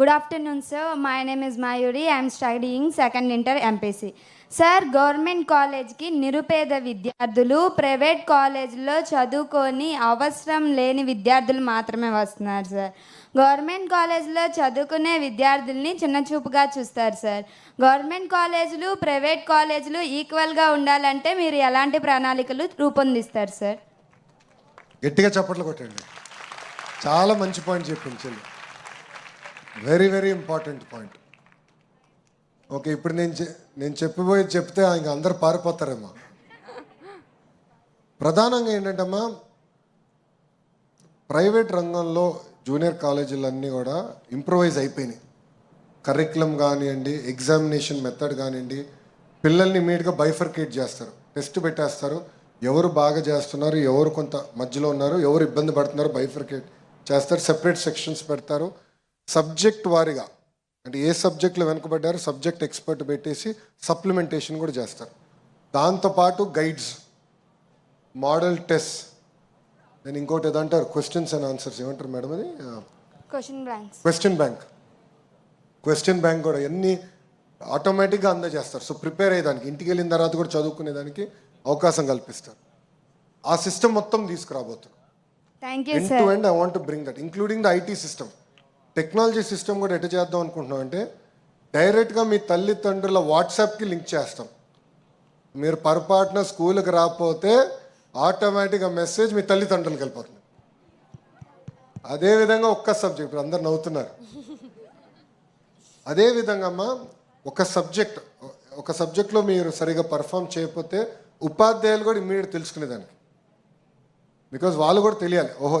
Good afternoon sir my name is Mayuri I'm studying second inter MPC sir government కాలేజ్కి నిరుపేద విద్యార్థులు private కాలేజ్లో చదువుకొని అవసరం లేని విద్యార్థులు మాత్రమే వస్తున్నారు సార్ గవర్నమెంట్ కాలేజ్లో చదువుకునే విద్యార్థుల్ని చిన్నచూపుగా చూస్తారు సార్ గవర్నమెంట్ కాలేజీలు ప్రైవేట్ కాలేజీలు ఈక్వల్గా ఉండాలంటే మీరు ఎలాంటి ప్రణాళికలు రూపొందిస్తారు సార్ గట్టిగా చప్పట్లు కొట్టండి. చాలా మంచి పాయింట్ చెప్పింది చెల్లి. Very very important point okay ఇప్పుడు నేను చె- నేను చెప్పిపోయి చెప్తే ఇంక అందరు పారిపోతారేమో. ప్రధానంగా ఏంటంటమ్మా ప్రైవేట్ రంగంలో జూనియర్ కాలేజీలన్నీ కూడా ఇంప్రూవైజ్ అయిపోయినాయి. కరిక్యులం కానివ్వండి ఎగ్జామినేషన్ మెథడ్ కానివ్వండి పిల్లల్ని ఇమీడియట్గా బైఫర్కేట్ చేస్తారు. టెస్ట్ పెట్టేస్తారు. ఎవరు బాగా చేస్తున్నారు ఎవరు కొంత మధ్యలో ఉన్నారు ఎవరు ఇబ్బంది పడుతున్నారు బైఫర్కేట్ చేస్తారు. సెపరేట్ సెక్షన్స్ పెడతారు. సబ్జెక్ట్ వారీగా అంటే ఏ సబ్జెక్టులో వెనుకబడ్డారో సబ్జెక్ట్ ఎక్స్పర్ట్ పెట్టేసి సప్లిమెంటేషన్ కూడా చేస్తారు. దాంతోపాటు గైడ్స్ మోడల్ టెస్ట్ నేను ఇంకోటి ఏదంటారు క్వశ్చన్స్ అండ్ ఆన్సర్స్ ఏమంటారు మేడం అది? Question bank. క్వశ్చన్ బ్యాంక్ కూడా ఎన్ని ఆటోమేటిక్గా అందజేస్తారు. సో ప్రిపేర్ అయ్యేదానికి ఇంటికి వెళ్ళిన తర్వాత కూడా చదువుకునేదానికి అవకాశం కల్పిస్తారు. ఆ సిస్టమ్ మొత్తం తీసుకురాబోతున్నారు thank you end sir to end I want bring that including the IT system technology system కూడా ఎటు చేద్దాం అనుకుంటున్నాం అంటే డైరెక్ట్గా మీ తల్లిదండ్రుల వాట్సాప్కి లింక్ చేస్తాం. మీరు పొరపాటున స్కూల్కి రాకపోతే ఆటోమేటిక్గా మెసేజ్ మీ తల్లిదండ్రులకు వెళ్ళిపోతుంది. అదేవిధంగా ఒక్క సబ్జెక్ట్ ఇప్పుడు అందరు నవ్వుతున్నారు. అదేవిధంగా అమ్మా ఒక సబ్జెక్ట్ ఒక సబ్జెక్ట్లో మీరు సరిగా పర్ఫామ్ చేయకపోతే ఉపాధ్యాయులు కూడా ఇమ్మీడియట్ తెలుసుకునేదానికి. బికాజ్ వాళ్ళు కూడా తెలియాలి ఓహో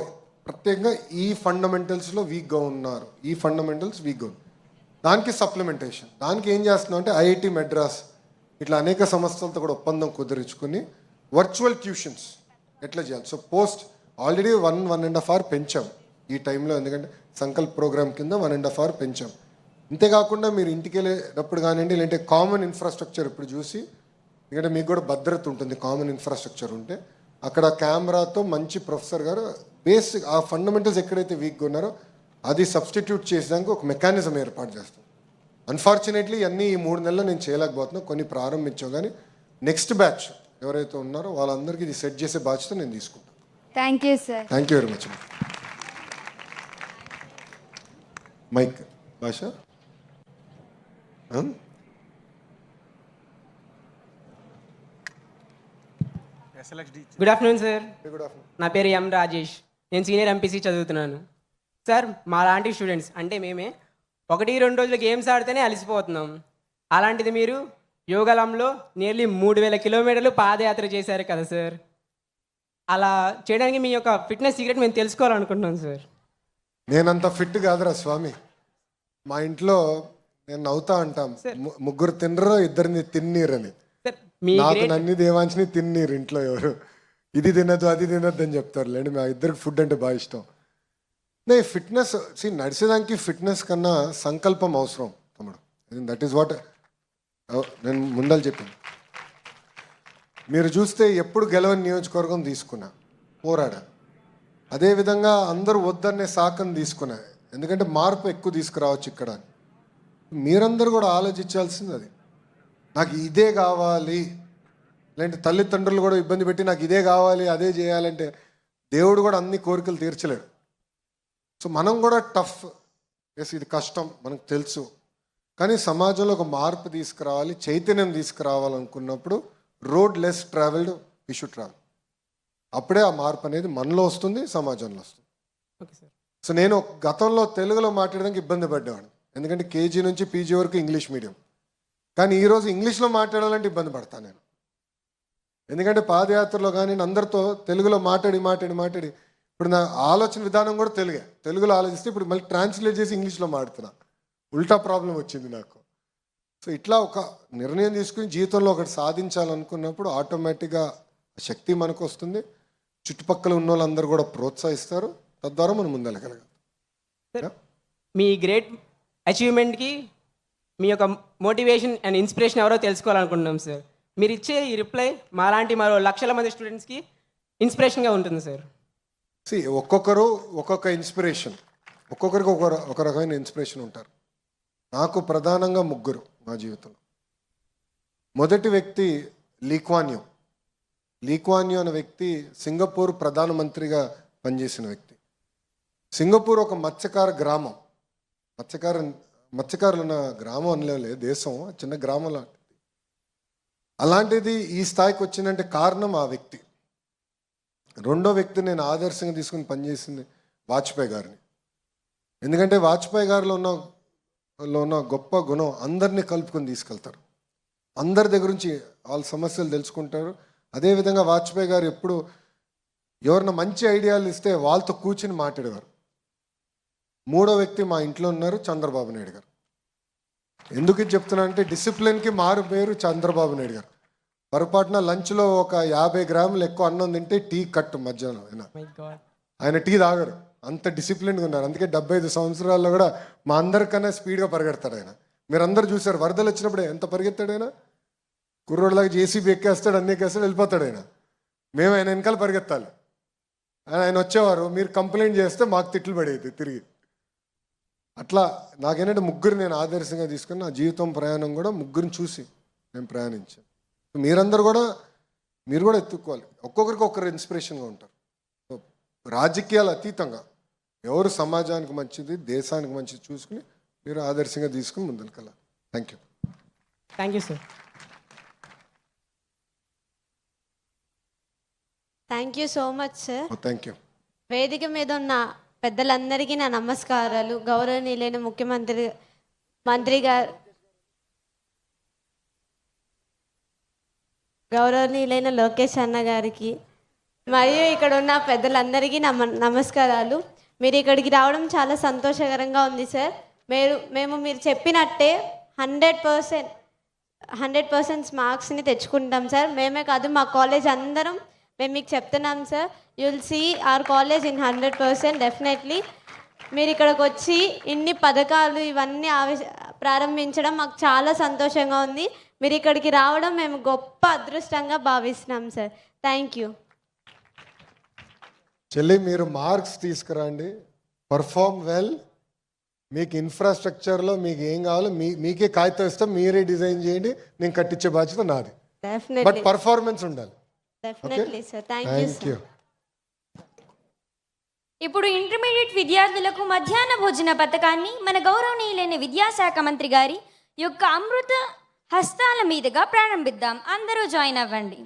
ప్రత్యేకంగా ఈ ఫండమెంటల్స్లో వీక్గా ఉన్నారు. ఈ ఫండమెంటల్స్ వీక్గా ఉన్నారు. దానికి సప్లిమెంటేషన్. దానికి ఏం చేస్తున్నాం అంటే ఐఐటి మెడ్రాస్ ఇట్లా అనేక సంస్థలతో కూడా ఒప్పందం కుదిరించుకుని వర్చువల్ ట్యూషన్స్ ఎట్లా చేయాలి? So post already one one and half hour పెంచాం ఈ టైంలో. ఎందుకంటే సంకల్ప్ ప్రోగ్రామ్ కింద వన్ అండ్ హాఫ్ అవర్ పెంచాం. అంతేకాకుండా మీరు ఇంటికి వెళ్ళేటప్పుడు కానివ్వండి లేదంటే కామన్ ఇన్ఫ్రాస్ట్రక్చర్ ఇప్పుడు చూసి ఎందుకంటే మీకు కూడా భద్రత ఉంటుంది కామన్ ఇన్ఫ్రాస్ట్రక్చర్ ఉంటే అక్కడ కెమెరాతో మంచి ప్రొఫెసర్ గారు బేసిక్ ఆ ఫండమెంటల్స్ ఎక్కడైతే వీక్గా ఉన్నారో అది సబ్స్టిట్యూట్ చేసేదానికి ఒక మెకానిజం ఏర్పాటు చేస్తాం. అన్ఫార్చునేట్లీ అన్నీ ఈ మూడు నెలలు నేను చేయలేకపోతున్నా. కొన్ని ప్రారంభించాం కానీ నెక్స్ట్ బ్యాచ్ ఎవరైతే ఉన్నారో వాళ్ళందరికీ ఇది సెట్ చేసే బాధ్యత నేను తీసుకుంటాను. Thank you sir thank you very much mic Basha good afternoon sir good afternoon నా పేరు ఎం రాజేష్. నేను సీనియర్ ఎంపీసీ చదువుతున్నాను. సార్ మా లాంటి స్టూడెంట్స్ అంటే మేమే ఒకటి రెండు రోజులు గేమ్స్ ఆడితేనే అలసిపోతున్నాం. అలాంటిది మీరు యోగలంలో నియర్లీ మూడు వేల కిలోమీటర్లు పాదయాత్ర చేశారు కదా సార్ అలా చేయడానికి మీ యొక్క ఫిట్నెస్ సీక్రెట్ మేము తెలుసుకోవాలనుకుంటున్నాం సార్ నేనంత ఫిట్ కాదురా స్వామి. మా ఇంట్లో నేను నవ్వుతా అంటాం ముగ్గురు తినరు ఇద్దరిని తిన్నీరని. నాకు గ్రేట్ నన్ని దేవాంశని తిన్నీరు ఇంట్లో ఎవరు? ఇది తినద్దు అది తినద్దు అని చెప్తారు. లేండి మా ఇద్దరికి ఫుడ్ అంటే బాగా ఇష్టం. నే ఫిట్నెస్ సి నడిచేదానికి ఫిట్నెస్ కన్నా సంకల్పం అవసరం తమ్ముడు. దట్ ఈస్ వాట్ నేను ముందలు చెప్పింది. మీరు చూస్తే ఎప్పుడు గెలవని నియోజకవర్గం తీసుకున్నా పోరాడా? అదేవిధంగా అందరూ వద్దనే సాకని తీసుకున్నా. ఎందుకంటే మార్పు ఎక్కువ తీసుకురావచ్చు ఇక్కడ. మీరందరూ కూడా ఆలోచించాల్సింది అది. నాకు ఇదే కావాలి. లేదంటే తల్లిదండ్రులు కూడా ఇబ్బంది పెట్టి నాకు ఇదే కావాలి అదే చేయాలంటే దేవుడు కూడా అన్ని కోరికలు తీర్చలేడు. సో మనం కూడా టఫ్. ఎస్ ఇది కష్టం మనకు తెలుసు. కానీ సమాజంలో ఒక మార్పు తీసుకురావాలి చైతన్యం తీసుకురావాలనుకున్నప్పుడు road less travelled we should travel అప్పుడే ఆ మార్పు అనేది మనలో వస్తుంది సమాజంలో వస్తుంది. Okay sir. సో నేను గతంలో తెలుగులో మాట్లాడడానికి ఇబ్బంది పడ్డేవాడిని. ఎందుకంటే కేజీ నుంచి పీజీ వరకు ఇంగ్లీష్ మీడియం. కానీ ఈరోజు ఇంగ్లీష్లో మాట్లాడాలంటే ఇబ్బంది పడతాను నేను. ఎందుకంటే పాదయాత్రలో కానీ అందరితో తెలుగులో మాట్లాడి మాట్లాడి మాట్లాడి. ఇప్పుడు నా ఆలోచన విధానం కూడా తెలుగే. తెలుగులో ఆలోచిస్తే ఇప్పుడు మళ్ళీ ట్రాన్స్లేట్ చేసి ఇంగ్లీష్లో మాడుతున్నా ఉల్టా ప్రాబ్లం వచ్చింది నాకు. సో ఇట్లా ఒక నిర్ణయం తీసుకుని జీవితంలో ఒకటి సాధించాలనుకున్నప్పుడు ఆటోమేటిక్గా శక్తి మనకు వస్తుంది చుట్టుపక్కల ఉన్న వాళ్ళందరూ కూడా ప్రోత్సహిస్తారు. తద్వారా మనం ముందెళ్ళగలగాలి సార్ మీ గ్రేట్ అచీవ్మెంట్కి మీ యొక్క మోటివేషన్ అండ్ ఇన్స్పిరేషన్ ఎవరో తెలుసుకోవాలనుకుంటున్నాం సార్ మీరు ఇచ్చే ఈ రిప్లై మాలాంటి మరో లక్షల మంది స్టూడెంట్స్కి ఇన్స్పిరేషన్గా ఉంటుంది సార్ సి ఒక్కొక్కరు ఒక్కొక్క ఇన్స్పిరేషన్. ఒక్కొక్కరికి ఒక ఒక రకమైన ఇన్స్పిరేషన్ ఉంటారు. నాకు ప్రధానంగా ముగ్గురు నా జీవితంలో. మొదటి వ్యక్తి లీక్వాన్యూ. లీక్వాన్యూ అనే వ్యక్తి సింగపూర్ ప్రధానమంత్రిగా పనిచేసిన వ్యక్తి. సింగపూర్ ఒక మత్స్యకార గ్రామం. మత్స్యకార మత్స్యకారులు ఉన్న గ్రామం అనలే దేశం చిన్న గ్రామం లాంటిది. అలాంటిది ఈ స్థాయికి వచ్చిందంటే కారణం ఆ వ్యక్తి. రెండో వ్యక్తి నేను ఆదర్శంగా తీసుకుని పనిచేసింది వాజ్పేయి గారిని. ఎందుకంటే వాజ్పేయి గారిలో ఉన్న లో ఉన్న గొప్ప గుణం అందరినీ కలుపుకొని తీసుకెళ్తారు. అందరి దగ్గర నుంచి వాళ్ళ సమస్యలు తెలుసుకుంటారు. అదేవిధంగా వాజ్పేయి గారు ఎప్పుడు ఎవరన్నా మంచి ఐడియాలు ఇస్తే వాళ్ళతో కూర్చుని మాట్లాడేవారు. మూడో వ్యక్తి మా ఇంట్లో ఉన్నారు చంద్రబాబు నాయుడు గారు. ఎందుకు ఇది చెప్తున్నా అంటే డిసిప్లిన్కి మారు పేరు చంద్రబాబు నాయుడు గారు. పొరపాటున లంచ్లో ఒక యాభై గ్రాములు ఎక్కువ అన్నం తింటే టీ కట్టు మధ్యాహ్నం ఆయన గాడ్ ఆయన టీ తాగరు అంత డిసిప్లిన్గా ఉన్నారు. అందుకే డెబ్బై ఐదు సంవత్సరాల్లో కూడా మా అందరికన్నా స్పీడ్గా పరిగెడతాడు ఆయన. మీరు అందరు చూసారు వరదలు వచ్చినప్పుడు ఎంత పరిగెత్తాడు ఆయన? కుర్రోడ్లాగా జేసీబీ ఎక్కేస్తాడు అన్ని ఎక్కేస్తాడు వెళ్ళిపోతాడు ఆయన. మేము ఆయన వెనకాల పరిగెత్తాలి. ఆయన ఆయన వచ్చేవారు మీరు కంప్లైంట్ చేస్తే మాకు తిట్లు పడేది తిరిగి. అట్లా నాకేంటంటే ముగ్గురు నేను ఆదర్శంగా తీసుకుని నా జీవితం ప్రయాణం కూడా ముగ్గురిని చూసి నేను ప్రయాణించాను. మీరందరూ కూడా మీరు కూడా ఎత్తుక్కోవాలి. ఒక్కొక్కరికి ఒక్కరు ఇన్స్పిరేషన్గా ఉంటారు. సో రాజకీయాలు అతీతంగా ఎవరు సమాజానికి మంచిది దేశానికి మంచిది చూసుకుని మీరు ఆదర్శంగా తీసుకుని ముందుకెళ్ళాలి. Thank you. Thank you sir. Thank you so much sir. Thank you. వేదిక మీద ఉన్న పెద్దలందరికీ నా నమస్కారాలు. గౌరవనీయులైన ముఖ్యమంత్రి మంత్రి గారు గౌరవనీయులైన లోకేష్ అన్న గారికి మరియు ఇక్కడ ఉన్న పెద్దలందరికీ నమ నమస్కారాలు. మీరు ఇక్కడికి రావడం చాలా సంతోషకరంగా ఉంది సార్. మీరు మేము మీరు చెప్పినట్టే హండ్రెడ్ పర్సెంట్ హండ్రెడ్ పర్సెంట్ మార్క్స్ని తెచ్చుకుంటాం సార్. మేమే కాదు మా కాలేజ్ అందరం మేము మీకు చెప్తున్నాం sir you'll C R college in hundred percent definitely మీరు ఇక్కడికి వచ్చి ఇన్ని పథకాలు ఇవన్నీ ఆవి ప్రారంభించడం మాకు చాలా సంతోషంగా ఉంది. మీరు ఇక్కడికి రావడం మేము గొప్ప అదృష్టంగా భావిస్తున్నాం సార్ థ్యాంక్ యూ చెల్లి మీరు మార్క్స్ తీసుకురండి. పర్ఫామ్ వెల్ మీకు ఇన్ఫ్రాస్ట్రక్చర్లో మీకు ఏం కావాలో మీ మీకే కాగితం ఇస్తాం. మీరే డిజైన్ చేయండి. నేను కట్టించే బాధ్యత నాది. బట్ పర్ఫార్మెన్స్ ఉండాలి. Definitely sir thank you thank you ఇప్పుడు ఇంటర్మీడియట్ విద్యార్థులకు మధ్యాహ్న భోజన పథకాన్ని మన గౌరవనీయులైన విద్యాశాఖ మంత్రి గారి యొక్క అమృత హస్తాల మీదుగా ప్రారంభిద్దాం. అందరూ జాయిన్ అవ్వండి.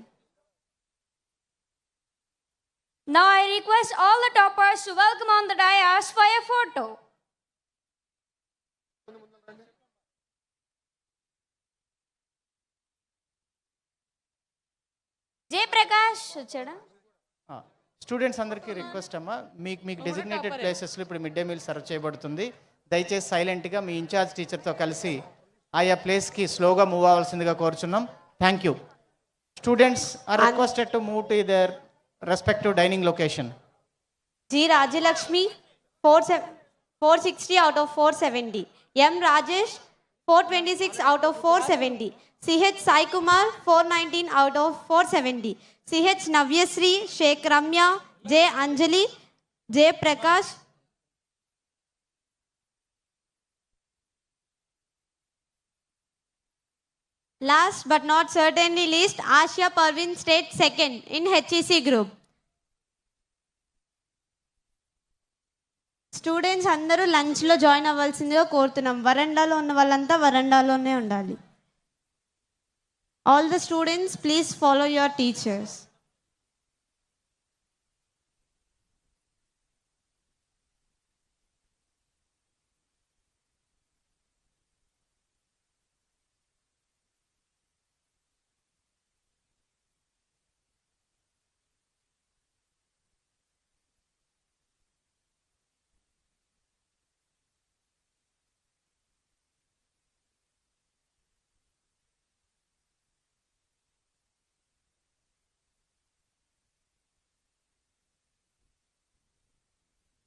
Now I request all the toppers to welcome on the dais for a photo. Jayaprakash వచ్చాడా స్టూడెంట్స్ అందరికీ రిక్వెస్ట్ అమ్మా మీకు మీకు డెసిగ్నేటెడ్ ప్లేసెస్లో ఇప్పుడు మిడ్ డే మీల్ సర్వ్ చేయబడుతుంది దయచేసి సైలెంట్గా మీ ఇన్ఛార్జ్ టీచర్తో కలిసి ఆయా ప్లేస్కి స్లోగా మూవ్ అవ్వాల్సిందిగా కోరుచున్నాం thank you students are requested to move to their respective dining location G. Rajalakshmi, 460 out of 470. M. Rajesh, 426 out of 470. CH Sai Kumar, 419 out of 470. CH Navyasri, Sheikh Ramya, J. Anjali, J. Prakash. Last but not certainly least, Asha Parvin State second in HEC group. Students అందరూ లంచ్లో join అవ్వాల్సిందిగా కోరుతున్నాం. వరండాలో ఉన్న వాళ్ళంతా వరండాలోనే ఉండాలి. All the students please follow your teachers